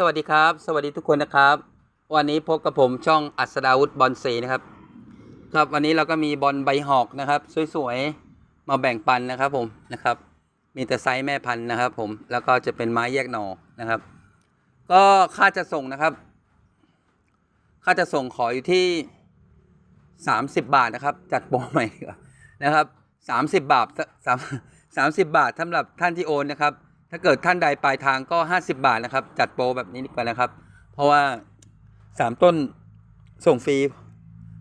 สวัสดีครับ สวัสดีทุกคนนะครับ วันนี้พบกับผมช่องอัศดาวุฒบอลซีนะครับ ครับวันนี้เราก็มีบอลใบหอกนะครับ สวยๆมาแบ่งปันนะครับผมนะครับ มีแต่ไซส์แม่พันธุ์นะครับ ผมแล้วก็จะเป็นไม้แยกหน่อนะครับ ก็ค่าจะส่งนะครับ ค่าจะส่งขออยู่ที่ 30 บาทนะครับ จัดโปรใหม่นะครับ 30 บาทสามสามสิบบาทสำหรับท่านที่โอนนะครับ ถ้าเกิดท่านใดปลายทางก็ 50 บาทนะครับ จัดโปรแบบนี้ดีกว่านะครับ เพราะว่า 3 ต้นส่งฟรี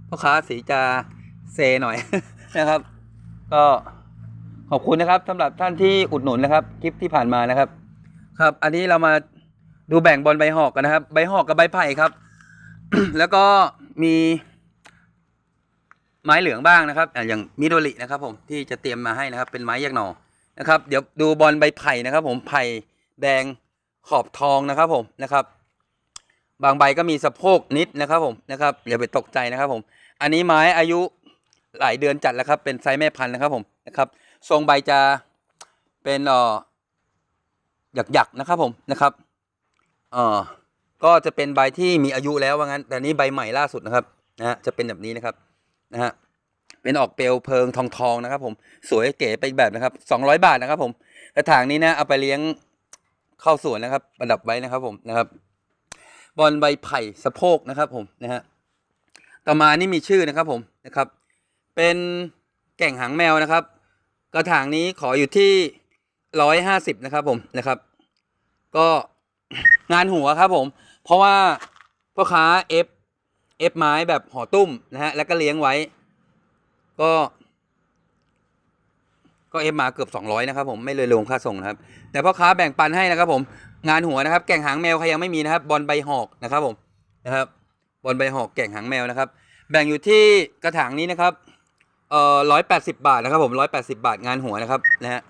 พ่อค้าสีจะเซหน่อยนะครับ ก็ขอบคุณนะครับสำหรับท่านที่อุดหนุนนะครับ คลิปที่ผ่านมานะครับ ครับ อันนี้เรามาดูแบ่งบอลใบหอกกันนะครับ ใบหอกกับใบไผ่ครับ แล้วก็มีไม้เหลืองบ้างนะครับอะอย่างมิโดรินะครับ ผมที่จะเตรียมมาให้นะครับ เป็นไม้แยกหน่อ นะครับ เดี๋ยวดูบอลใบไผ่นะครับ ผมไผ่แดงขอบทองนะครับ ผมนะครับ บางใบก็มีสะโพกนิดนะครับ ผมนะครับอย่าไปตกใจนะครับ ผม อันนี้ไม้อายุหลายเดือนจัดแล้วครับ เป็นไซส์แม่พันธุ์นะครับ ผมนะครับ ทรงใบจะเป็นเอ่อหยักๆนะครับ ผมนะครับเอ่อก็จะเป็นใบที่มีอายุแล้วว่างั้น แต่นี้ใบใหม่ล่าสุดนะครับนะฮะจะเป็นแบบนี้นะครับนะฮะ เป็นออกเปลวเพลิงทองทองนะครับ ผมสวยเก๋ไปแบบนะครับสองร้อยบาทนะครับ ผมกระถางนี้นะเอาไปเลี้ยงเข้าสวนนะครับประดับไว้นะครับ ผมนะครับ บอลใบไผ่สะโพกนะครับ ผมนะฮะต่อมานี่มีชื่อนะครับ ผมนะครับ เป็นแก่งหางแมวนะครับ กระถางนี้ขออยู่ที่ร้อยห้าสิบนะครับ ผมนะครับ ก็งานหัวครับ ผม เพราะว่าพ่อค้าเอฟเอฟไม้แบบห่อตุ้มนะฮะแล้วก็เลี้ยงไว้ ก็ ก็เอฟมาเกือบ 200 นะครับ ผมไม่เลยลงค่าส่งนะครับ แต่พ่อค้าแบ่งปันให้นะครับ ผมงานหัวนะครับ แก่งหางแมวใครยังไม่มีนะครับ บอลใบหอกนะครับ ผมนะครับบอลใบหอกแก่งหางแมวนะครับ แบ่งอยู่ที่กระถางนี้นะครับเอ่อร้อยแปดสิบาทนะครับ ผมร้อยแปดสิบาทงานหัวนะครับนะฮะ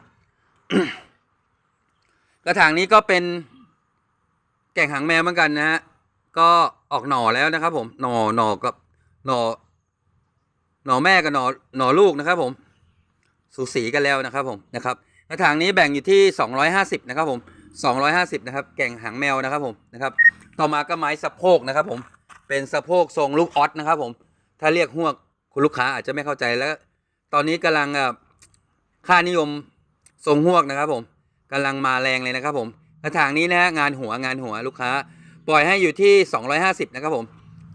กระถางนี้ก็เป็นแก่งหางแมวเหมือนกันนะฮะก็ออกหน่อแล้วนะครับ ผมหน่อหน่อกับหน่อ หน่อแม่กับหน่อหน่อลูกนะครับผมสูสีกันแล้วนะครับผมนะครับกระถางนี้แบ่งอยู่ที่ 250 นะครับผม 250 นะครับ แก่งหางแมวนะครับผมนะครับ ต่อมาก็ไม้สะโพกนะครับผม เป็นสะโพกทรงลูกออสนะครับผม ถ้าเรียกหวกคุณลูกค้าอาจจะไม่เข้าใจแล้ว ตอนนี้กำลังอะค่านิยมทรงหวกนะครับผมกำลังมาแรงเลยนะครับผม กระถางนี้นะฮะงานหัวงานหัวลูกค้า ปล่อยให้อยู่ที่ 250 นะครับผม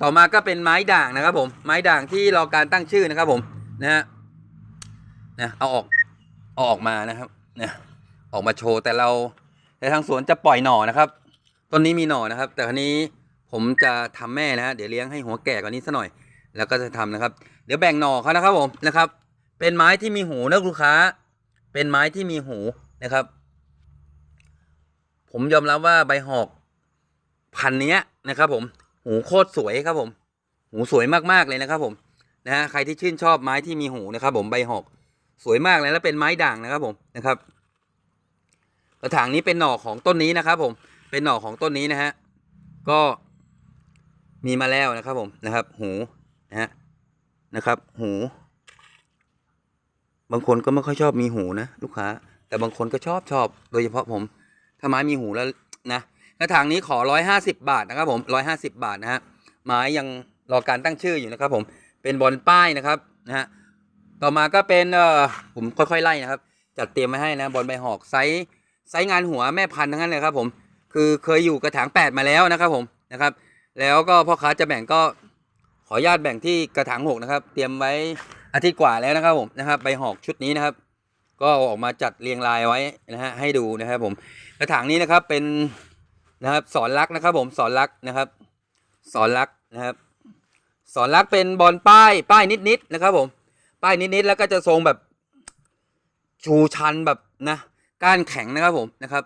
ต่อมาก็เป็นไม้ด่างนะครับผม ไม้ด่างที่รอการตั้งชื่อนะครับผมนะฮะนะเอาออกเอาออกมานะครับนะออกมาโชว์แต่เราแต่ทางสวนจะปล่อยหน่อนะครับต้นนี้มีหน่อนะครับ แต่คราวนี้ผมจะทำแม่นะฮะเดี๋ยวเลี้ยงให้หัวแก่กว่านี้สัหน่อย แล้วก็จะทำนะครับ เดี๋ยวแบ่งหน่อเขานะครับผมนะครับ เป็นไม้ที่มีหูนะลูกค้า เป็นไม้ที่มีหูนะครับ ผมยอมรับว่าใบหอกพันเนี้ยนะครับผม หูโคตรสวยครับผม หูสวยมากๆเลยนะครับผมนะฮะใครที่ชื่นชอบไม้ที่มีหูนะครับ ผมใบหอกสวยมากเลยแล้วเป็นไม้ด่างนะครับผมนะครับ กระถางนี้เป็นหน่อของต้นนี้นะครับ ผมเป็นหน่อของต้นนี้นะฮะก็มีมาแล้วนะครับผมนะครับ หูนะฮะนะครับ หู บางคนก็ไม่ค่อยชอบมีหูนะลูกค้า แต่บางคนก็ชอบชอบโดยเฉพาะผม ถ้าไม้มีหูแล้วนะ กระถางนี้ขอร้อยห้าสิบาทนะครับผมร้อยห้าสิบาทนะฮะไม้ยังรอการตั้งชื่ออยู่นะครับผมเป็นบอลป้ายนะครับนะฮะต่อมาก็เป็นเอ่อผมค่อยๆไล่นะครับ จัดเตรียมไว้ให้นะบอลใบหอกไซส์ไซส์งานหัวแม่พันธุ์ทั้งนั้นเลยครับผมคือเคยอยู่กระถางแปดมาแล้วนะครับผมนะครับ แล้วก็พ่อค้าจะแบ่งก็ขออนุญาตแบ่งที่กระถางหกนะครับ เตรียมไว้อาทิตย์กว่าแล้วนะครับผมนะครับใบหอกชุดนี้นะครับ ก็เอาออกมาจัดเรียงรายไว้นะฮะให้ดูนะครับผมกระถางนี้นะครับเป็น นะครับ สอนรักนะครับ ผมสอนรักนะครับ สอนรักนะครับ สอนรักเป็นบอลป้าย ป้ายนิดๆนะครับ ผม ป้ายนิดๆแล้วก็จะทรงแบบ ชูชันแบบนะก้านแข็งนะครับผมนะครับ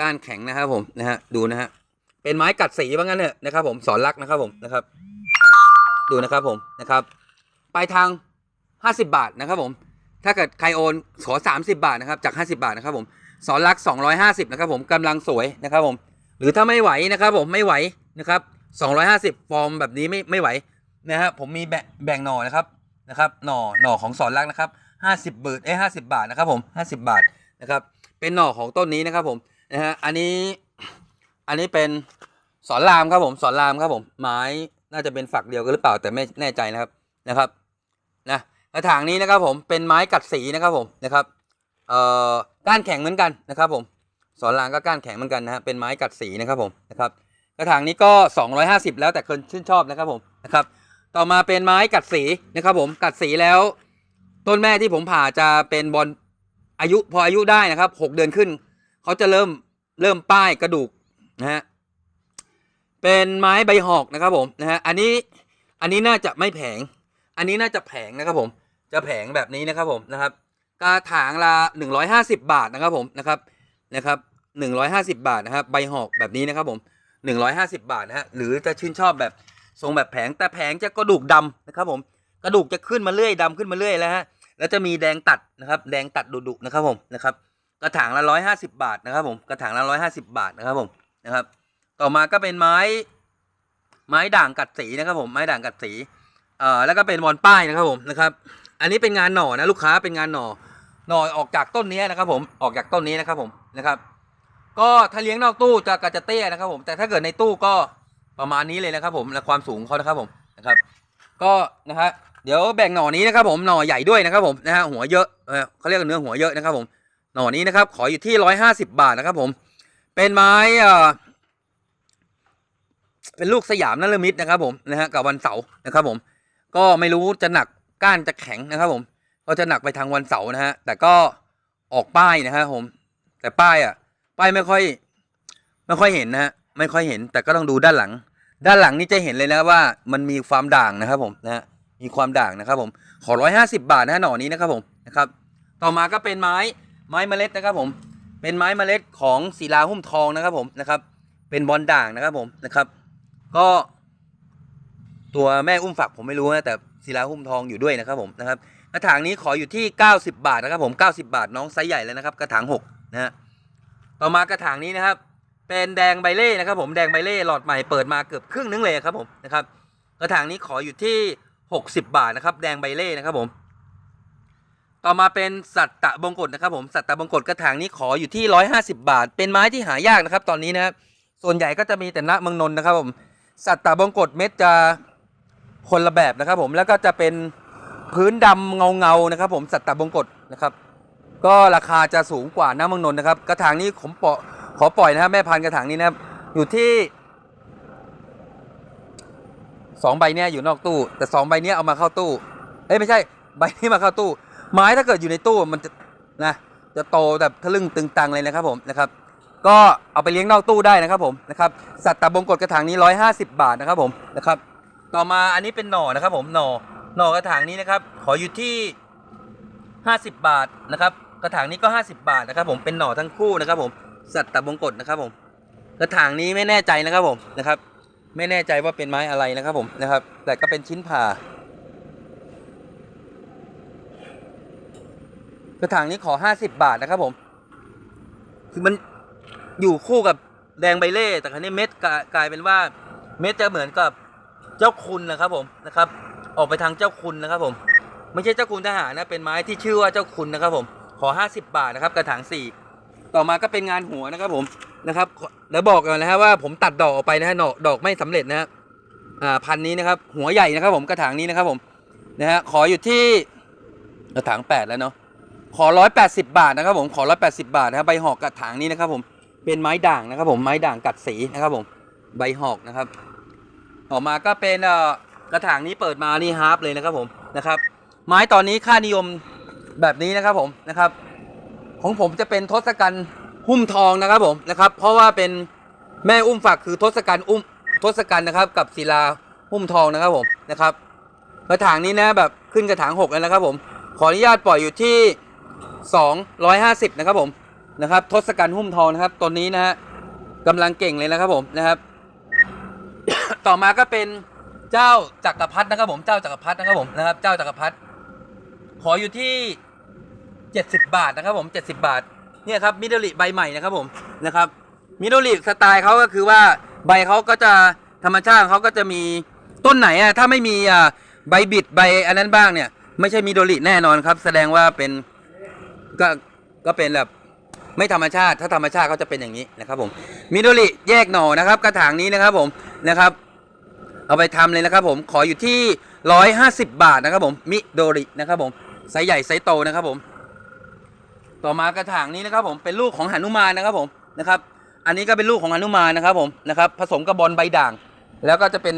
ก้านแข็งนะครับ ผมนะฮะดูนะฮะเป็นไม้กัดสีว่างั้นเถอะนะครับ ผมสอนรักนะครับ ผมนะครับ ดูนะครับผมนะครับปลายทางห้าสิบาทนะครับ ผม ถ้าเกิดใครโอนขอสามสิบาทนะครับจากห้าสิบาทนะครับ ผมสอนรักสองร้อยห้าสิบนะครับ ผมกำลังสวยนะครับ ผม หรือถ้าไม่ไหวนะครับผมไม่ไหวนะครับ250 ฟอร์มแบบนี้ไม่ไม่ไหวนะฮะผมมีแบ่งแบ่งหน่อนะครับนะครับหน่อหน่อของสอนรักนะครับ 50 บาทเอ้ห้าสิบาทนะครับผม50 บาทนะครับเป็นหน่อของต้นนี้นะครับผมนะฮะอันนี้อันนี้เป็นสอนรามครับผมสอนรามครับผมไม้น่าจะเป็นฝักเดียวกันหรือเปล่าแต่ไม่แน่ใจนะครับนะครับนะกระถางนี้นะครับผมเป็นไม้กัดสีนะครับผมนะครับเอ่อก้านแข็งเหมือนกันนะครับผม สอนรามก็ก้านแข็งเหมือนกันนะฮะเป็นไม้กัดสีนะครับผมนะครับกระถางนี้ก็ 250 แล้วแต่คนชื่นชอบนะครับผมนะครับต่อมาเป็นไม้กัดสีนะครับผมกัดสีแล้ว ต้นแม่ที่ผมผ่าจะเป็นบอลอายุพออายุได้นะครับหกเดือนขึ้น เขาจะเริ่มเริ่มป้ายกระดูกนะฮะเป็นไม้ใบหอกนะครับผมนะฮะอันนี้อันนี้น่าจะไม่แผง อันนี้น่าจะแผงนะครับผมจะแผงแบบนี้นะครับผมนะครับกระถางละ150 บาทนะครับผมนะครับ นะครับ150บาทนะครับใบหอกแบบนี้นะครับผม150บาทนะฮะหรือจะชื่นชอบแบบทรงแบบแผงแต่แผงจะกระดูกดำนะครับผมกระดูกจะขึ้นมาเรื่อยดำขึ้นมาเรื่อยแล้วฮะแล้วจะมีแดงตัดนะครับแดงตัดดุๆนะครับผมนะครับกระถางละ150บาทนะครับผมกระถางละ150บาทนะครับผมนะครับ ต่อมาก็เป็นไม้ไม้ด่างกัดสีนะครับผมไม้ด่างกัดสีเอ่อแล้วก็เป็นบอลป้ายนะครับผมนะครับ อันนี้เป็นงานหน่อนะลูกค้าเป็นงานหน่อ หน่อออกจากต้นนี้นะครับ ผมออกจากต้นนี้นะครับผมนะครับ ก็ถ้าเลี้ยงนอกตู้จะกระจะเตี้ยนะครับ ผมแต่ถ้าเกิดในตู้ก็ประมาณนี้เลยนะครับ ผมและความสูงเขานะครับผมนะครับ ก็นะฮะเดี๋ยวแบ่งหน่อนี้นะครับ ผมหน่อใหญ่ด้วยนะครับ ผมนะฮะหัวเยอะเออเขาเรียกว่าเนื้อหัวเยอะนะครับ ผมหน่อนี้นะครับ ขออยู่ที่ร้อยห้าสิบบาทนะครับ ผม เป็นไม้เอ่อเป็นลูกสยามนฤมิตนะครับ ผมนะฮะกับวันเสาร์นะครับ ผม ก็ไม่รู้จะหนักก้านจะแข็งนะครับ ผม ก็จะหนักไปทางวันเสาร์นะฮะ แต่ก็ออกป้ายนะครับผม แต่ป้ายอะ ป้ายไม่ค่อย ไม่ค่อยเห็นนะฮะ ไม่ค่อยเห็น แต่ก็ต้องดูด้านหลัง ด้านหลังนี่จะเห็นเลยนะว่ามันมีความด่างนะครับผมนะฮะ มีความด่างนะครับผม ขอร้อยห้าสิบาทนะฮะหน่อนี้นะครับผมนะครับ ต่อมาก็เป็นไม้ไม้เมล็ดนะครับผม เป็นไม้เมล็ดของศิลาหุ้มทองนะครับผมนะครับ เป็นบอลด่างนะครับผมนะครับ ก็ตัวแม่อุ้มฝักผมไม่รู้นะแต่ศิลาหุ้มทองอยู่ด้วยนะครับผมนะครับ กระถางนี้ขออยู่ที่ 90 บาทนะครับผม 90 บาทน้องไซส์ใหญ่แล้วนะครับ กระถาง6นะฮะต่อมากระถางนี้นะครับ เป็นแดงใบเล่นะครับผมแดงใบเล่หลอดใหม่เปิดมาเกือบครึ่งนึงเลยครับผมนะครับ กระถางนี้ขออยู่ที่ 60 บาทนะครับ แดงใบเล่นะครับผม ต่อมาเป็นสัตตะบงกฎนะครับผมสัตตะบงกฎกระถางนี้ขออยู่ที่ 150 บาท เป็นไม้ที่หายากนะครับ ตอนนี้นะครับส่วนใหญ่ก็จะมีแต่ณเมืองนนท์นะครับผมสัตตะบงกฎเม็ดจะคนละแบบนะครับผมแล้วก็จะเป็น พื้นดำเงาเงาๆนะครับ ผมสัตตบงกฎนะครับ ก็ราคาจะสูงกว่าหน้ามืองนนนะครับ กระถางนี้ผมปอขอปล่อยนะครับแม่พันธุ์กระถางนี้นะครับ อยู่ที่สองใบเนี้ยอยู่นอกตู้ แต่สองใบเนี้ยเอามาเข้าตู้ เอ้ยไม่ใช่ ใบนี้มาเข้าตู้ ไม้ถ้าเกิดอยู่ในตู้มันจะนะจะโตแบบทะลึ่งตึงตังเลยนะครับผมนะครับ ก็เอาไปเลี้ยงนอกตู้ได้นะครับผมนะครับสัตว์ตะบงกฎกระถางนี้ 150 บาทนะครับผมนะครับ ต่อมาอันนี้เป็นหน่อนะครับผมหน่อ น่อกระถางนี้นะครับ ขออยู่ที่ 50 บาทนะครับ กระถางนี้ก็ 50 บาทนะครับผมเป็นหน่อทั้งคู่นะครับผมสัตว์ตะบงกฎนะครับผมกระถางนี้ไม่แน่ใจนะครับผมนะครับ ไม่แน่ใจว่าเป็นไม้อะไรนะครับผมนะครับ แต่ก็เป็นชิ้นผ่า กระถางนี้ขอ 50 บาทนะครับผม คือมันอยู่คู่กับแดงใบเล่แต่ครั้นี้เม็ดกลายเป็นว่าเม็ดจะเหมือนกับเจ้าคุณนะครับผมนะครับ ออกไปทางเจ้าคุณนะครับผม ไม่ใช่เจ้าคุณทหารนะเป็นไม้ที่ชื่อว่าเจ้าคุณนะครับผมขอ 50 บาทนะครับกระถางสี่ต่อมาก็เป็นงานหัวนะครับผมนะครับแล้วบอกก่อนนะฮะว่าผมตัดดอกออกไปนะฮะดอกดอกไม่สำเร็จนะฮะอ่าพันนี้นะครับหัวใหญ่นะครับผมกระถางนี้นะครับผมนะฮะขออยู่ที่กระถางแปดแล้วเนาะขอร้อยแปดสิบาทนะครับผมขอร้อยแปดสิบาทนะครับใบหอกกระถางนี้นะครับผมเป็นไม้ด่างนะครับผมไม้ด่างกัดสีนะครับผมใบหอกนะครับต่อมาก็เป็นเอ่อ กระถางนี้เปิดมานี่ฮาร์ปเลยนะครับผมนะครับไม้ตอนนี้ค่านิยมแบบนี้นะครับผมนะครับ ของผมจะเป็นทศกัณฐ์หุ้มทองนะครับผมนะครับ เพราะว่าเป็นแม่อุ้มฝักคือทศกัณฐ์อุ้มทศกัณฐ์นะครับ กับศิลาหุ้มทองนะครับผมนะครับ กระถางนี้นะแบบขึ้นกระถางหกแล้วนะครับผมขออนุญาตปล่อยอยู่ที่ 250 นะครับผมนะครับทศกัณฐ์หุ้มทองนะครับตัวนี้นะฮะกำลังเก่งเลยนะครับผมนะครับ ต่อมาก็เป็น เจ้าจักรพรรดินะครับผมเจ้าจักรพรรดินะครับผมนะครับเจ้าจักรพรรดิขออยู่ที่ 70 บาทนะครับผม70 บาทเนี่ยครับมิโดริใบใหม่นะครับผมนะครับมิโดริสไตล์เขาก็คือว่าใบเขาก็จะธรรมชาติเขาก็จะมีต้นไหนอะถ้าไม่มีอะใบบิดใบอันนั้นบ้างเนี่ย ไม่ใช่มิโดริแน่นอนครับ แสดงว่าเป็นก็ก็เป็นแบบไม่ธรรมชาติ ถ้าธรรมชาติเขาจะเป็นอย่างนี้นะครับผมมิโดริแยกหน่อนะครับ กระถางนี้นะครับผมนะครับ เอาไปทำเลยนะครับผมขออยู่ที่ร้อยห้าสิบบาทนะครับผมมิโดรินะครับผมไซส์ใหญ่ไซส์โตนะครับผม ต่อมากระถางนี้นะครับผมเป็นลูกของหนุมานนะครับผมนะครับ อันนี้ก็เป็นลูกของหนุมานนะครับผมนะครับ ผสมกับบอลใบด่าง แล้วก็จะเป็น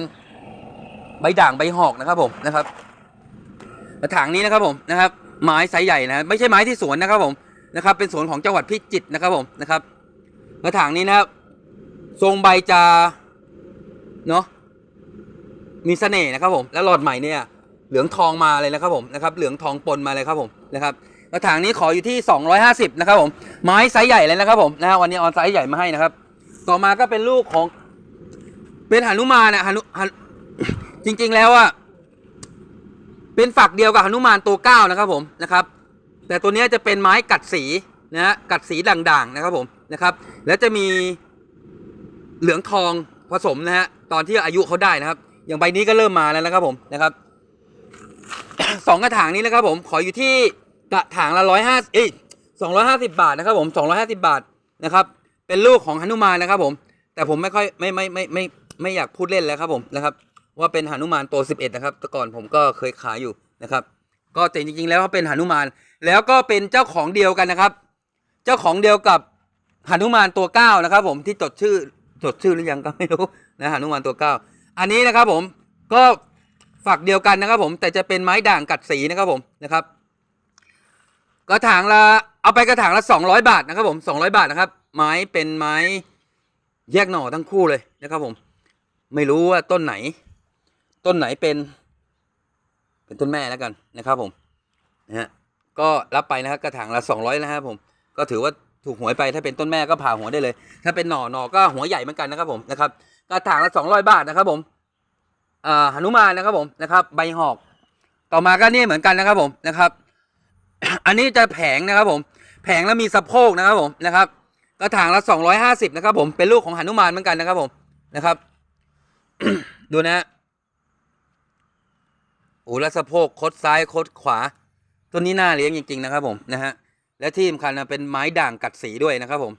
ใบด่างใบหอกนะครับผมนะครับ กระถางนี้นะครับผมนะครับ ไม้ไซส์ใหญ่นะไม่ใช่ไม้ที่สวนนะครับผมนะครับ เป็นสวนของจังหวัดพิจิตรนะครับผมนะครับ กระถางนี้นะครับทรงใบจะเนาะ มีเสน่ห์นะครับผมแล้วหลอดใหม่เนี่ยเหลืองทองมาเลยนะครับผมนะครับเหลืองทองปนมาเลยครับผมนะครับกระถางนี้ขออยู่ที่ 250นะครับผมไม้ไซส์ใหญ่เลยนะครับผมนะฮะวันนี้ออนไซส์ใหญ่มาให้นะครับ ต่อมาก็เป็นลูกของเป็นหนุมานนะหนุหนจริง ๆ แล้วอะเป็นฝักเดียวกับหนุมานตัวเก้านะครับผมนะครับ แต่ตัวนี้จะเป็นไม้กัดสีนะฮะกัดสีด่างๆนะครับผมนะครับ แล้วจะมีเหลืองทองผสมนะฮะตอนที่อายุเขาได้นะครับ อย่างใบนี้ก็เริ่มมาแล้วนะครับผมนะครับสองกระถางนี้นะครับผมขออยู่ที่กระถางละร้อยห้าเอ้ยสองร้อยห้าสิบาทนะครับผมสองร้อยห้าสิบาทนะครับ เป็นลูกของหนุมานนะครับ ผม แต่ผมไม่ค่อยไม่ไม่ไม่ไม่ไม่ไม่อยากพูดเล่นแล้วครับผมนะครับ ว่าเป็นหนุมานตัวสิบเอ็ดนะครับแต่ก่อนผมก็เคยขายอยู่นะครับ ก็แต่จริงๆ แล้วเขาเป็นหนุมาน แล้วก็เป็นเจ้าของเดียวกันนะครับ เจ้าของเดียวกับหนุมานตัวเก้านะครับ ผมที่จดชื่อจดชื่อหรือยังก็ไม่รู้นะหนุมานตัวเก้า อันนี้นะครับผมก็ฝักเดียวกันนะครับผมแต่จะเป็นไม้ด่างกัดสีนะครับผมนะครับ กระถางละเอาไปกระถางละสองร้อยบาทนะครับผมสองร้อยบาทนะครับ ไม้เป็นไม้แยกหน่อทั้งคู่เลยนะครับผม ไม่รู้ว่าต้นไหน ต้นไหนเป็น เป็นต้นแม่แล้วกันนะครับผมนะฮะก็รับไปนะครับกระถางละสองร้อยนะครับผมก็ถือว่าถูกหวยไปถ้าเป็นต้นแม่ก็ผ่าหัวได้เลย ถ้าเป็นหน่อหน่อก็หัวใหญ่เหมือนกันนะครับผมนะครับ กระถางละสองร้อยบาทนะครับผมอ่าหนุมานนะครับผมนะครับ ใบหอก ต่อมาก็นี่เหมือนกันนะครับผมนะครับ อันนี้จะแผงนะครับผม แผงแล้วมีสะโพกนะครับผมนะครับ กระถางละสองร้อยห้าสิบนะครับ ผมเป็นลูกของหนุมานเหมือนกันนะครับผมนะครับ ดูนะโอ้แล้วสะโพกคดซ้ายคดขวาต้นนี้น่าเลี้ยงจริง ๆ นะครับผมนะฮะและที่สำคัญนะเป็นไม้ด่างกัดสีด้วยนะครับผม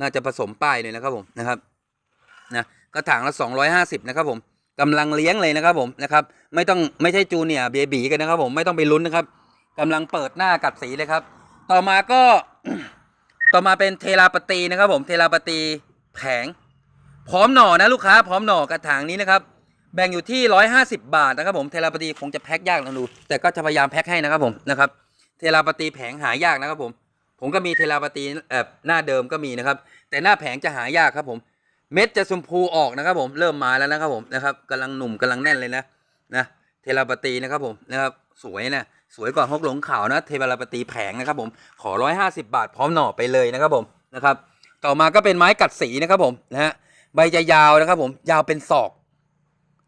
น่าจะผสมป้ายเลยนะครับผมนะครับ นะกระถางละสองร้อยห้าสิบนะครับผมกำลังเลี้ยงเลยนะครับผมนะครับไม่ต้องไม่ใช่จูเนียเบบีกันนะครับผมไม่ต้องไปลุ้นนะครับกำลังเปิดหน้ากัดสีเลยครับ ต่อมาก็ต่อมาเป็นเทราปตีนะครับผมเทราปตีแผง พร้อมหน่อนะลูกค้าพร้อมหน่อกระถางนี้นะครับแบ่งอยู่ที่ร้อยห้าสิบาทนะครับผมเทราปตีคงจะแพ็คยากนะดูแต่ก็จะพยายามแพ็คให้นะครับผมนะครับเทราปตีแผงหายากนะครับผมผมก็มีเทราปตีเอ่อหน้าเดิมก็มีนะครับ แต่หน้าแผงจะหายากครับผม เม็ดจะชมพูออกนะครับ ผมเริ่มมาแล้วนะครับผมนะครับกำลังหนุ่มกำลังแน่นเลยนะนะเทราปตีนะครับผมนะครับสวยนะสวยกว่าฮกหลงขาวนะ เทราปตีแผงนะครับ ผมขอร้อยห้าสิบาท พร้อมหน่อไปเลยนะครับผมนะครับ ต่อมาก็เป็นไม้กัดสีนะครับผมนะฮะใบจะยาวนะครับ ผมยาวเป็นศอก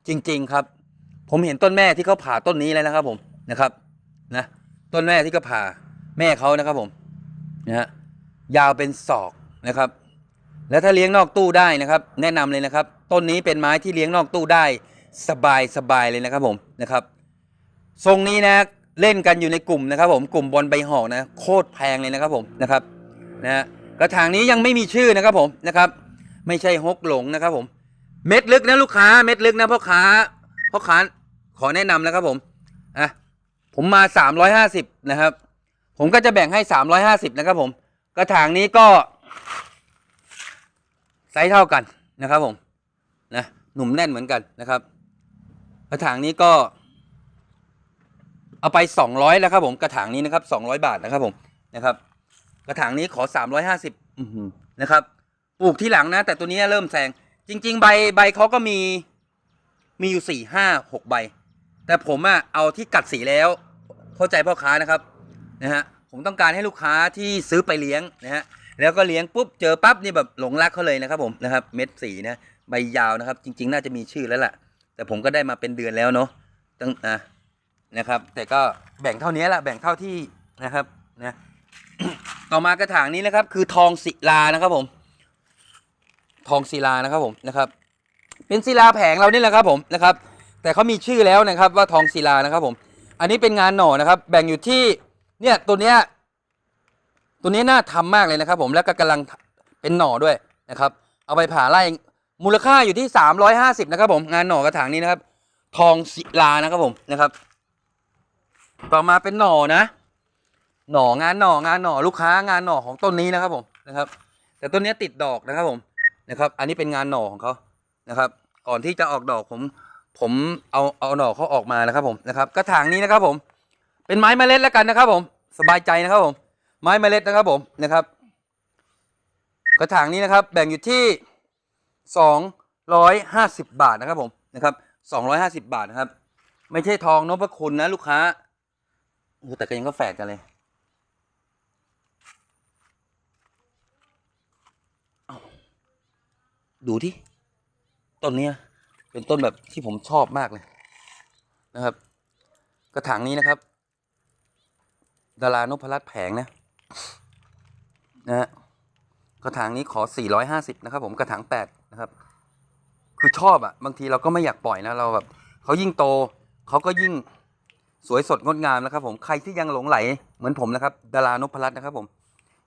จริง ๆครับ ผมเห็นต้นแม่ที่เขาผ่าต้นนี้แล้วนะครับ ผมนะครับนะต้นแม่ที่เขาผ่าแม่เขานะครับ ผมนะฮะยาวเป็นศอกนะครับ แล้วถ้าเลี้ยงนอกตู้ได้นะครับ แนะนำเลยนะครับ ต้นนี้เป็นไม้ที่เลี้ยงนอกตู้ได้สบายสบายเลยนะครับผมนะครับ ทรงนี้นะเล่นกันอยู่ในกลุ่มนะครับผมกลุ่มบอลใบหอกนะโคตรแพงเลยนะครับผมนะครับนะฮะกระถางนี้ยังไม่มีชื่อนะครับผมนะครับ ไม่ใช่ฮกหลงนะครับผม เม็ดลึกนะลูกค้าเม็ดลึกนะพ่อค้าพ่อค้าขอแนะนำนะครับผมอะผมมาสามร้อยห้าสิบนะครับ ผมก็จะแบ่งให้สามร้อยห้าสิบนะครับผม กระถางนี้ก็ ไซส์เท่ากันนะครับผมนะหนุ่มแน่นเหมือนกันนะครับกระถางนี้ก็ เอาไปสองร้อยแล้วครับผมกระถางนี้นะครับสองร้อยบาทนะครับผมนะครับ กระถางนี้ขอสามร้อยห้าสิบนะครับปลูกที่หลังนะ แต่ตัวนี้เริ่มแซงจริง ๆ ใบใบเขาก็มีมีอยู่สี่ห้าหกใบ แต่ผมอะเอาที่กัดสีแล้ว เข้าใจพ่อค้านะครับนะฮะผมต้องการให้ลูกค้าที่ซื้อไปเลี้ยงนะฮะ แล้วก็เลี้ยงปุ๊บเจอปั๊บนี่แบบหลงรักเขาเลยนะครับผมนะครับเม็ดสีนะใบยาวนะครับ จริง ๆ น่าจะมีชื่อแล้วล่ะ แต่ผมก็ได้มาเป็นเดือนแล้วเนาะตั้งนะนะครับ แต่ก็แบ่งเท่านี้แหละแบ่งเท่าที่นะครับนะต่อมากระถางนี้นะครับ คือทองศิลานะครับผม ทองศิลานะครับผมนะครับ เป็นศิลาแผงเรานี่แหละครับผมนะครับ แต่เขามีชื่อแล้วนะครับว่าทองศิลานะครับผม อันนี้เป็นงานหน่อนะครับ แบ่งอยู่ที่เนี่ยตัวเนี้ย ตัวนี้น่าทำมากเลยนะครับ ผมแล้วก็กำลังเป็นหน่อด้วยนะครับ เอาไปผ่าไล่มูลค่าอยู่ที่สามร้อยห้าสิบนะครับ ผมงานหน่อกระถางนี้นะครับ ทองศิลานะครับผมนะครับ ต่อมาเป็นหน่อนะ หน่องานหน่องานหน่อลูกค้างานหน่อของต้นนี้นะครับผมนะครับ แต่ต้นนี้ติดดอกนะครับผมนะครับ อันนี้เป็นงานหน่อของเขานะครับ ก่อนที่จะออกดอกผมผมเอาเอาหน่อเขาออกมานะครับผมนะครับ กระถางนี้นะครับผม เป็นไม้เมล็ดแล้วกันนะครับผม สบายใจนะครับผม ไม้เมล็ดนะครับผมนะครับ กระถางนี้นะครับ แบ่งอยู่ที่สองร้อยห้าสิบบาทนะครับผมนะครับสองร้อยห้าสิบบาทนะครับ ไม่ใช่ทองนพคุณนะลูกค้าแต่ก็ยังก็แฝดกันเลยดูที่ต้นเนี้ยเป็นต้นแบบที่ผมชอบมากเลยนะครับ กระถางนี้นะครับ ดารานพรัตน์แผงนะ นะกระถางนี้ขอ 450 นะครับ ผมกระถาง 8 นะครับ คือชอบอะ่ะบางทีเราก็ไม่อยากปล่อยนะเราแบบเขายิ่งโตเขาก็ยิ่งสวยสดงดงามนะครับ ผมใครที่ยังหลงไหลเหมือนผมนะครับดารานพรัตน์นะครับผม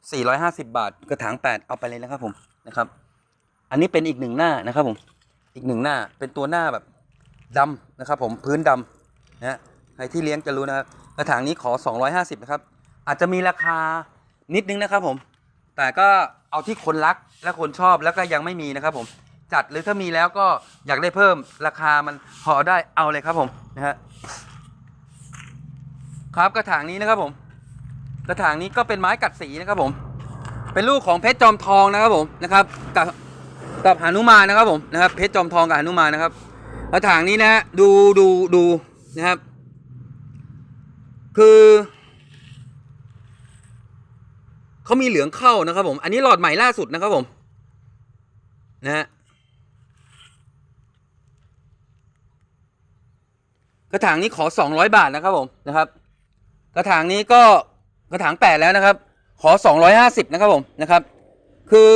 450 บาทกระถาง 8 เอาไปเลยนะครับ ผมนะครับ อันนี้เป็นอีกหนึ่งหน้านะครับ ผมอีกหนึ่งหน้าเป็นตัวหน้าแบบดำนะครับ ผมพื้นดำนะฮะใครที่เลี้ยงจะรู้นะครับกระถางนี้ขอ 250 นะครับ อาจจะมีราคา นิดนึงนะครับผม แต่ก็เอาที่คนรักและคนชอบแล้วก็ยังไม่มีนะครับผมจัดหรือถ้ามีแล้วก็อยากได้เพิ่มราคามันพอได้เอาเลยครับผมนะฮะครับกระถางนี้นะครับผม กระถางนี้ก็เป็นไม้กัดสีนะครับผม เป็นลูกของเพชรจอมทองนะครับผมนะครับ กับกับหานุมานะครับผมนะครับเพชรจอมทองกับหานุมานนะครับ กระถางนี้นะฮะดูดูดูนะครับ คือ เขามีเหลืองเข้านะครับผม อันนี้หลอดใหม่ล่าสุดนะครับผม นะฮะกระถางนี้ขอสองร้อยบาทนะครับผมนะครับ กระถางนี้ก็กระถางแปดแล้วนะครับ ขอสองร้อยห้าสิบนะครับผมนะครับ คือ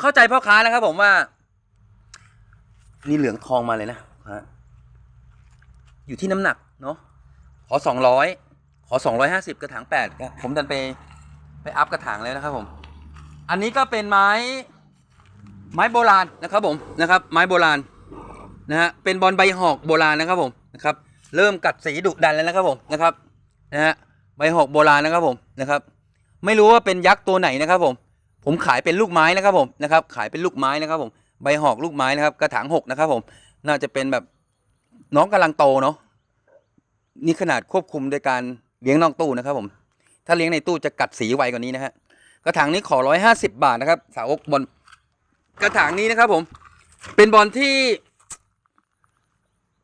เข้าใจพ่อค้านะครับผมว่า นี่เหลืองทองมาเลยนะฮะอยู่ที่น้ำหนักเนาะขอสองร้อย ขอสองร้อยห้าสิบกระถางแปดครับผมดันไปไปอัพกระถางแล้วนะครับผม อันนี้ก็เป็นไม้ไม้โบราณนะครับผมนะครับ ไม้โบราณนะฮะเป็นบอลใบหอกโบราณนะครับผมนะครับ เริ่มกัดสีดุดันแล้วนะครับผมนะครับนะฮะใบหอกโบราณนะครับผมนะครับ ไม่รู้ว่าเป็นยักษ์ตัวไหนนะครับ ผม ผมขายเป็นลูกไม้นะครับผมนะครับ ขายเป็นลูกไม้นะครับ ผมใบหอกลูกไม้นะครับ กระถางหกนะครับผม น่าจะเป็นแบบน้องกำลังโตเนาะนี่ขนาดควบคุมโดยการ เลี้ยงนอกตู้นะครับผม ถ้าเลี้ยงในตู้จะกัดสีไวกว่านี้นะฮะ กระถางนี้ขอร้อยห้าสิบบาทนะครับ สาวกบอลกระถางนี้นะครับผม เป็นบอลที่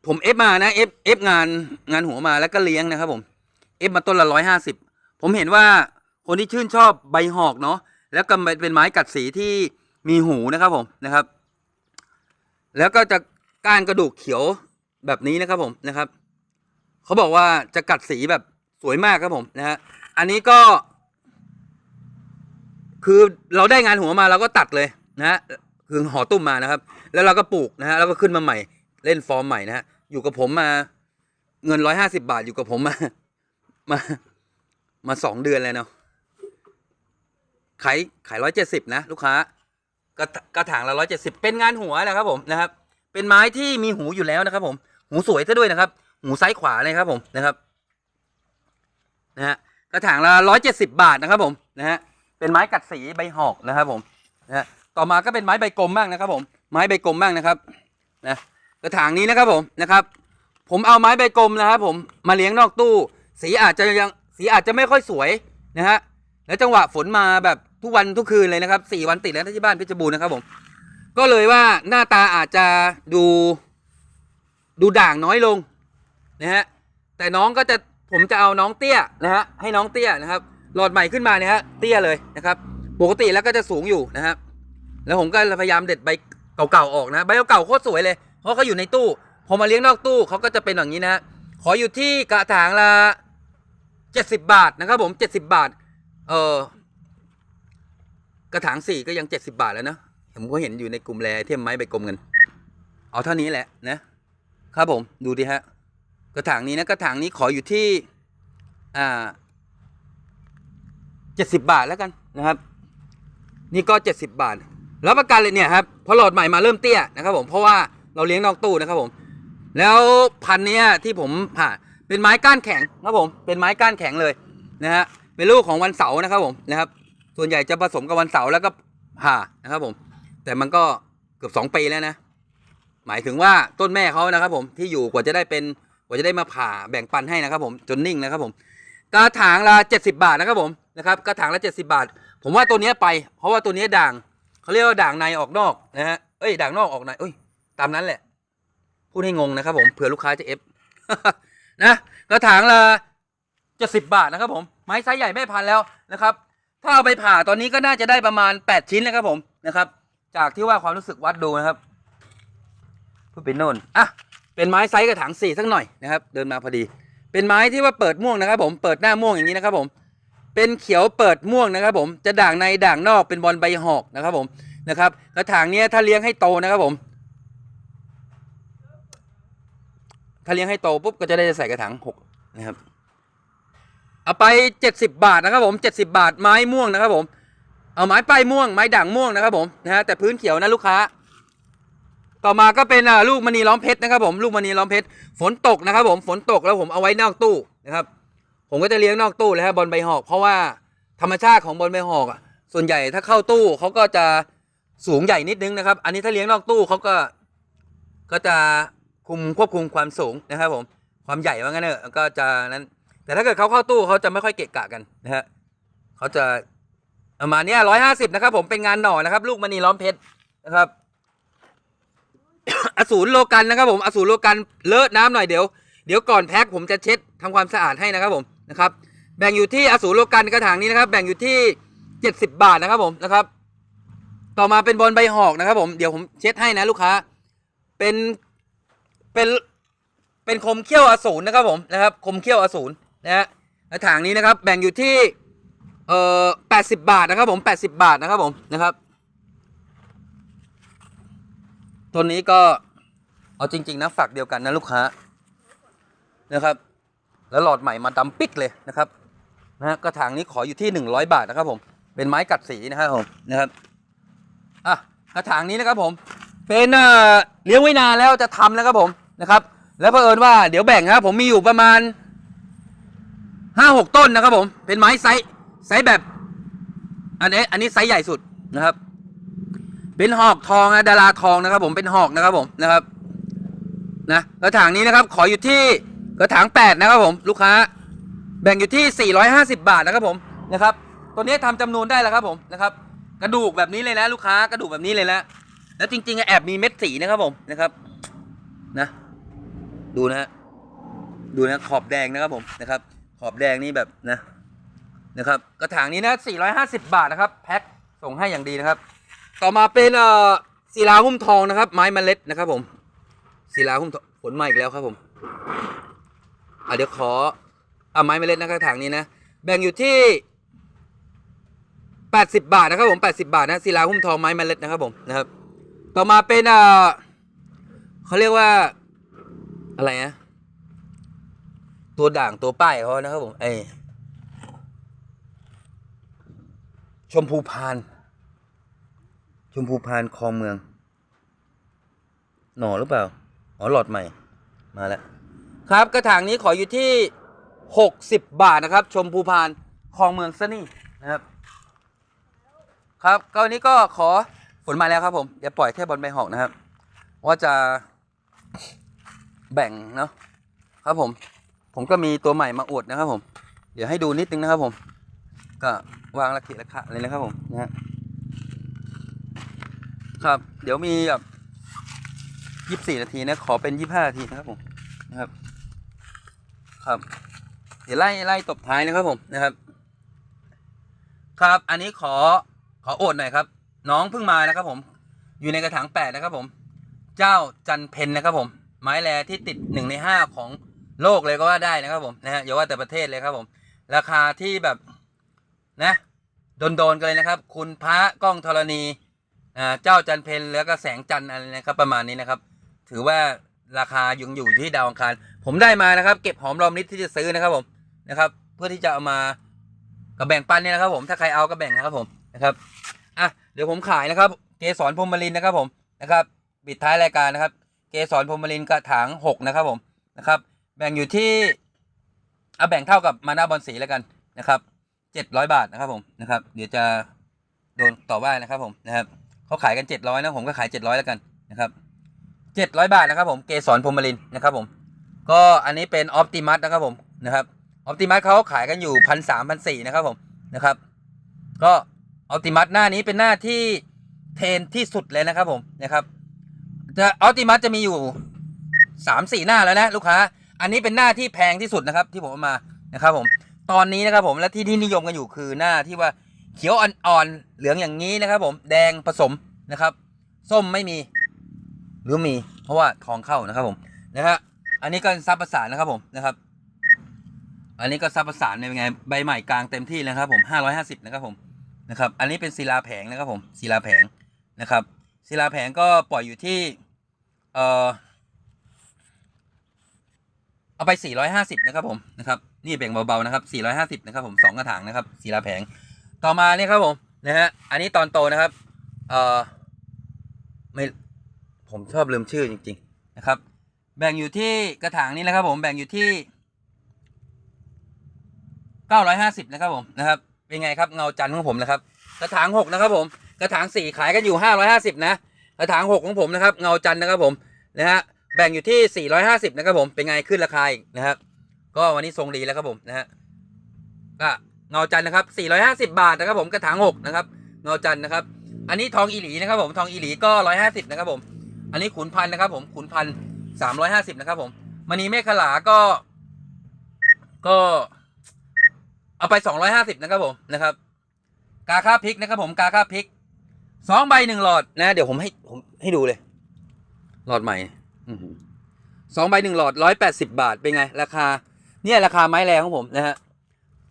ผมเอฟมานะเอฟเอฟงานงานหัวมาแล้วก็เลี้ยงนะครับผมเอฟมาต้นละร้อยห้าสิบผมเห็นว่าคนที่ชื่นชอบใบหอกเนาะแล้วก็เป็นไม้กัดสีที่มีหูนะครับผมนะครับ แล้วก็จะก้านกระดูกเขียวแบบนี้นะครับผมนะครับ เขาบอกว่าจะกัดสีแบบ วยมากครับผมนะฮะอันนี้ก็ คือเราได้งานหัวมาเราก็ตัดเลยนะฮะคือห่อตุ้มมานะครับ แล้วเราก็ปลูกนะฮะแล้วก็ขึ้นมาใหม่ เล่นฟอร์มใหม่นะฮะอยู่กับผมมาเงินร้อยห้าสิบาทอยู่กับผมมามามาสองเดือนเลยเนาะขายขายร้อยเจ็ดสิบนะ ลูกค้ากระกระถางละร้อยเจ็ดสิบเป็นงานหัวนะครับผมนะครับ เป็นไม้ที่มีหูอยู่แล้วนะครับ ผม หูสวยซะด้วยนะครับ หูซ้ายขวาเลยครับผมนะครับ นะฮะกระถางละร้อยเจ็ดสิบาทนะครับผมนะฮะเป็นไม้กัดสีใบหอกนะครับผมนะฮะต่อมาก็เป็นไม้ใบกลมบ้างนะครับผมไม้ใบกลมบ้างนะครับนะกระถางนี้นะครับผมนะครับ ผมเอาไม้ใบกลมนะครับผมมาเลี้ยงนอกตู้ สีอาจจะยังสีอาจจะไม่ค่อยสวยนะฮะแล้วจังหวะฝนมาแบบทุกวันทุกคืนเลยนะครับสี่วันติดแล้วที่บ้านเพชรบูรณ์นะครับผมก็เลยว่าหน้าตาอาจจะดูดูด่างน้อยลงนะฮะแต่น้องก็จะ ผมจะเอาน้องเตี้ยนะฮะให้น้องเตี้ยนะครับ หลอดใหม่ขึ้นมาเนี่ยฮะเตี้ยเลยนะครับ ปกติแล้วก็จะสูงอยู่นะครับแล้วผมก็พยายามเด็ดใบเก่าๆออกนะใบเก่าๆโคตรสวยเลย เพราะเขาอยู่ในตู้ พอมาเลี้ยงนอกตู้เขาก็จะเป็นอย่างนี้นะขออยู่ที่กระถางละเจ็ดสิบบาทนะครับ ผมเจ็ดสิบบาท เออกระถางสี่ก็ยังเจ็ดสิบาทแล้วนะผมก็เห็นอยู่ในกลุ่มแรเทียมไม้ใบกลมกันเอาเท่านี้แหละนะครับผมดูดิฮะ กระถางนี้นะกระถางนี้ขออยู่ที่อ่าเจ็ดสิบาทแล้วกันนะครับ นี่ก็เจ็ดสิบาทแล้วประกันเลยเนี่ยครับพอหลอดใหม่มาเริ่มเตี้ยนะครับผมเพราะว่าเราเลี้ยงนอกตู้นะครับผม แล้วพันเนี้ยที่ผมผ่าเป็นไม้ก้านแข็งนะครับผมเป็นไม้ก้านแข็งเลยนะฮะเป็นลูกของวันเสาร์นะครับผมนะครับ ส่วนใหญ่จะผสมกับวันเสาร์แล้วก็ผ่านะครับผม แต่มันก็เกือบสองปีแล้วนะ หมายถึงว่าต้นแม่เขานะครับผมที่อยู่กว่าจะได้เป็น ว่าจะได้มาผ่าแบ่งปันให้นะครับผมจนนิ่งนะครับผมกระถางละเจ็ดสิบาทนะครับผมนะครับกระถางละเจ็ดสิบาท ผมว่าตัวนี้ไป เพราะว่าตัวนี้ด่างเขาเรียกว่าด่างในออกนอกนะฮะเอ้ยด่างนอกออกในเอ้ยตามนั้นแหละ พูดให้งงนะครับผมเผื่อลูกค้าจะเอฟนะกระถางละเจ็ดสิบาทนะครับผมไม้ไซส์ใหญ่ไม่พันแล้วนะครับถ้าเอาไปผ่าตอนนี้ก็น่าจะได้ประมาณแปดชิ้นนะครับผมนะครับ จากที่ว่าความรู้สึกวัดดูนะครับพูดเป็นโน่นอะ เป็นไม้ไซส์กระถางสี่สักหน่อยนะครับ เดินมาพอดี เป็นไม้ที่ว่าเปิดม่วงนะครับ ผมเปิดหน้าม่วงอย่างนี้นะครับผม เป็นเขียวเปิดม่วงนะครับ ผมจะด่างในด่างนอกเป็นบอลใบหอกนะครับ ผมนะครับกระถางเนี้ยถ้าเลี้ยงให้โตนะครับผม ถ้าเลี้ยงให้โตปุ๊บก็จะได้ใส่กระถางหกนะครับเอาไปเจ็ดสิบาทนะครับผมเจ็ดสิบาทไม้ม่วงนะครับผมเอาไม้ป้ายม่วงไม้ด่างม่วงนะครับผมนะฮะแต่พื้นเขียวนะลูกค้า ต่อมาก็เป็นลูกมณีล้อมเพชรนะครับผมลูกมณีล้อมเพชรฝนตกนะครับผมฝนตกแล้วผมเอาไว้นอกตู้นะครับผมก็จะเลี้ยงนอกตู้เลยฮะบอลใบหอก เพราะว่าธรรมชาติของบอลใบหอกอะส่วนใหญ่ถ้าเข้าตู้เขาก็จะสูงใหญ่นิดนึงนะครับ อันนี้ถ้าเลี้ยงนอกตู้เขาก็ก็จะคุมควบคุมความสูงนะครับผมความใหญ่ว่างั้นเนอะก็จะนั้น แต่ถ้าเกิดเขาเข้าตู้เขาจะไม่ค่อยเกะกะกันนะฮะเขาจะประมาณนี้ร้อยห้าสิบนะครับผมเป็นงานหน่อนะครับ ลูกมณีล้อมเพชรนะครับ อสูรโลกันนะครับผมอสูรโลกันเลอะน้ำหน่อยเดี๋ยวเดี๋ยวก่อนแพ็คผมจะเช็ดทำความสะอาดให้นะครับผมนะครับ แบ่งอยู่ที่อสูรโลกันกระถางนี้นะครับ แบ่งอยู่ที่เจ็ดสิบบาทนะครับผมนะครับ ต่อมาเป็นบอลใบหอกนะครับ ผมเดี๋ยวผมเช็ดให้นะลูกค้า เป็นเป็นเป็นคมเขี้ยวอสูรนะครับผมนะครับ คมเขี้ยวอสูรนะฮะกระถางนี้นะครับ แบ่งอยู่ที่เอ่อแปดสิบบาทนะครับผมแปดสิบาทนะครับผมนะครับ ตัวนี้ก็เอาจริง ๆ นะฝักเดียวกันนะลูกค้านะครับ แล้วหลอดใหม่มาดำปิดเลยนะครับนะฮะกระถางนี้ขออยู่ที่หนึ่งร้อยบาทนะครับผมเป็นไม้กัดสีนะครับผมนะครับอะกระถางนี้นะครับผม เป็นเอ่อเลี้ยงไว้นานแล้วจะทำแล้วครับผมนะครับ แล้วเผอิญว่าเดี๋ยวแบ่งนะครับผมมีอยู่ประมาณห้าหกต้นนะครับผมเป็นไม้ไซส์ไซส์แบบ อันนี้อันนี้ไซส์ใหญ่สุดนะครับ เป็นหอกทองนะดาราทองนะครับ ผมเป็นหอกนะครับผมนะครับนะกระถางนี้นะครับ ขออยู่ที่กระถางแปดนะครับผมลูกค้า แบ่งอยู่ที่ 450 บาทนะครับผมนะครับตัวนี้ทำจำนวนได้แล้วครับผมนะครับ กระดูกแบบนี้เลยนะลูกค้ากระดูกแบบนี้เลยนะแล้วจริงๆแอบมีเม็ดสีนะครับผมนะครับนะดูนะฮะดูนะขอบแดงนะครับผมนะครับ ขอบแดงนี่แบบนะนะครับ กระถางนี้นะ450 บาทนะครับ แพ็คส่งให้อย่างดีนะครับ ต่อมาเป็นเอ่อศิลาหุ้มทองนะครับ ไม้เมล็ดนะครับ ผมศิลาหุ้มทองฝนมาอีกแล้วครับผมอะเดี๋ยวขออะไม้เมล็ดนะครับกระถางนี้นะแบ่งอยู่ที่80 บาทนะครับผม80 บาทนะศิลาหุ้มทองไม้เมล็ดนะครับผมนะครับ ต่อมาเป็นเอ่อเขาเรียกว่าอะไรนะตัวด่างตัวป้ายเขานะครับผมไอชมพูพาน ชมพูพานคลองเมือง หน่อหรือเปล่า อ๋อหลอดใหม่ มาแล้ว ครับกระถางนี้ขออยู่ที่ 60 บาทนะครับ ชมพูพานคลองเมืองซะนี่นะครับ ครับก็วันนี้ก็ขอฝนมาแล้วครับผมอย่าปล่อยแค่บอลใบหอกนะครับ ว่าจะแบ่งเนาะครับผม ผมก็มีตัวใหม่มาอวดนะครับผม เดี๋ยวให้ดูนิดนึงนะครับผม ก็วางระเกะระขะเลยนะครับผมนะฮะ ครับ เดี๋ยวมีแบบยี่สิบสี่นาทีนะขอเป็นยี่ห้านาทีนะครับผมนะครับ ครับ เดี๋ยวไล่ไล่ตบท้ายนะครับผมนะครับ ครับ อันนี้ขอขอโอดหน่อยครับ น้องเพิ่งมานะครับผม อยู่ในกระถางแปดนะครับผม เจ้าจันเพนนะครับผม ไม้แรที่ติดหนึ่งในห้าของโลกเลยก็ว่าได้นะครับผมนะฮะอย่าว่าแต่ประเทศเลยครับผม ราคาที่แบบนะโดนๆกันเลยนะครับ คุณพระกล้องธรณี เจ้าจันเพนแล้วก็แสงจันอะไรนะครับประมาณนี้นะครับ ถือว่าราคายังอยู่ที่ดาวอังคาร ผมได้มานะครับ เก็บหอมรอมริบที่จะซื้อนะครับผมนะครับ เพื่อที่จะเอามาก็แบ่งปันเนี่ยนะครับ ผมถ้าใครเอาก็แบ่งนะครับผมนะครับอะเดี๋ยวผมขายนะครับ เกสรพรมลินนะครับผมนะครับปิดท้ายรายการนะครับ เกสรพรมลินกระถางหกนะครับผมนะครับ แบ่งอยู่ที่เอาแบ่งเท่ากับมานาบอลสีแล้วกันนะครับเจ็ดร้อยบาทนะครับผมนะครับ เดี๋ยวจะโดนต่อว่านะครับผมนะครับ เขาขายกันเจ็ดร้อยนะผมก็ขายเจ็ดร้อยแล้วกันนะครับเจ็ดร้อยบาทนะครับผมเกสรพรมลินนะครับผมก็อันนี้เป็นออ t ติมัสนะครับผมนะครับออ t ติมัสเขาขายกันอยู่พันสามพันสี่นะครับผมนะครับก็ออ t ติมัสหน้านี้เป็นหน้าที่เทนที่สุดเลยนะครับผมนะครับจะออ t ติมัสจะมีอยู่สามสี่หน้าแล้วนะลูกค้า อันนี้เป็นหน้าที่แพงที่สุดนะครับที่ผมเอามานะครับผมตอนนี้นะครับผมและที่ที่นิยมกันอยู่คือหน้าที่ว่า เขียวอ่อนๆ เหลืองอย่างนี้นะครับ ผม แดงผสมนะครับ ส้มไม่มี หรือมี เพราะว่าทองเข้านะครับ ผม นะฮะ อันนี้ก็ซับประสานนะครับผม นะครับ อันนี้ก็ซับประสานเป็นไง ใบใหม่กลางเต็มที่แล้วครับ ผมห้าร้อยห้าสิบนะครับ ผม นะครับ อันนี้เป็นศิลาแผงนะครับ ผม ศิลาแผงนะครับ ศิลาแผงก็ปล่อยอยู่ที่ เอ่อ เอาไปสี่ร้อยห้าสิบนะครับผม นะครับ นี่แบ่งเบาๆนะครับสี่ร้อยห้าสิบนะครับผมสองกระถางนะครับศิลาแผง ต่อมาเนี่ยครับผมนะฮะอันนี้ตอนโตนะครับเอ่อไม่ผมชอบลืมชื่อจริง ๆ นะครับ แบ่งอยู่ที่กระถางนี้นะครับ ผมแบ่งอยู่ที่950นะครับผมนะครับ เป็นไงครับเงาจันทร์ของผมนะครับ กระถาง6นะครับ ผมกระถาง4ขายกันอยู่550นะกระถาง6ของผมนะครับ เงาจันทร์นะครับผมนะฮะแบ่งอยู่ที่ 450 นะครับผม เป็นไงขึ้นราคาอีกนะครับ ก็วันนี้ทรงดีแล้วครับผมนะฮะก็ เงาจันนะครับ 450 บาทนะครับผมกระถาง6นะครับเงาจันนะครับ อันนี้ทองอีหลีนะครับผมทองอีหลีก็ 150นะครับผม อันนี้ขุนพันธ์นะครับ ผมขุนพันธ์350นะครับผมมณีเมฆขลาก็ ก็ เอาไป 250นะครับผมนะครับ กาค่าพริกนะครับ ผมกาค่าพริกสองใบหนึ่งหลอดนะ เดี๋ยวผมให้ผมให้ดูเลย หลอดใหม่สองใบหนึ่งหลอดร้อยแปดสิบาทเป็นไง ราคา เนี่ยราคาไม้แรงของผมนะฮะ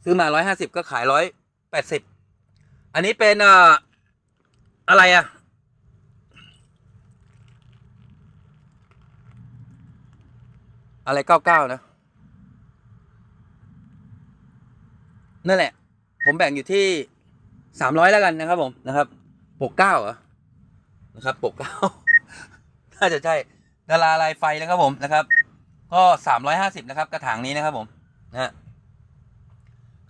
ซื้อมาร้อยห้าสิบก็ขายร้อยแปดสิบอันนี้เป็นอ่ออะไรอะอะไรเก้าเก้านะ นั่นแหละ ผมแบ่งอยู่ที่สามร้อยแล้วกันนะครับผมนะครับ ปกเก้าเหรอ นะครับ ปกเก้าน่าจะใช่ดาราลายไฟนะครับผมนะครับ ก็สามร้อยห้าสิบนะครับ กระถางนี้นะครับผมนะฮะ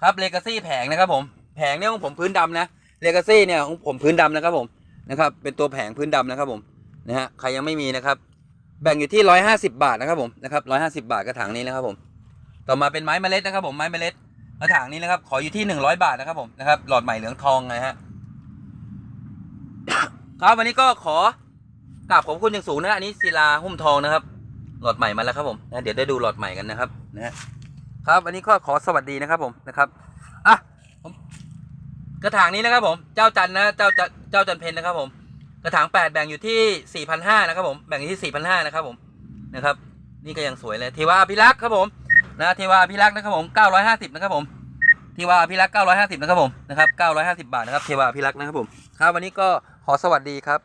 ครับเลกาซี่แผงนะครับผมแผงเนี่ยของผมพื้นดำนะเลกาซี่เนี่ยของผมพื้นดำนะครับผมนะครับ เป็นตัวแผงพื้นดำนะครับผมนะฮะใครยังไม่มีนะครับ แบ่งอยู่ที่ร้อยห้าสิบาทนะครับผมนะครับร้อยห้าสิบาทกระถางนี้นะครับผม ต่อมาเป็นไม้เมล็ดนะครับผมไม้เมล็ดกระถางนี้นะครับ ขออยู่ที่หนึ่งร้อยบาทนะครับผมนะครับหลอดใหม่เหลืองทองนะฮะครับวันนี้ก็ขอกราบขอบคุณอย่างสูงนะอันนี้ศิลาหุ้มทองนะครับ หลอดใหม่มาแล้วครับผมนะเดี๋ยวได้ดูหลอดใหม่กันนะครับนะฮะ ครับวันนี้ก็ขอสวัสดีนะครับผมนะครับอะผมกระถางนี้นะครับผมเจ้าจันนะเจ้าจันเจ้าจันเพนนะครับผมกระถางแปดแบ่งอยู่ที่สี่พันห้านะครับผมแบ่งอยู่ที่สี่พันห้านะครับผมนะครับ นี่ก็ยังสวยเลยเทวาพิรักษ์ครับผมนะเทวาพิรักษ์นะครับผม950นะครับผมเทวาพิรักษ์950นะครับผมนะครับ950บาทนะครับเทวาพิรักษ์นะครับผมครับวันนี้ก็ขอสวัสดีครับ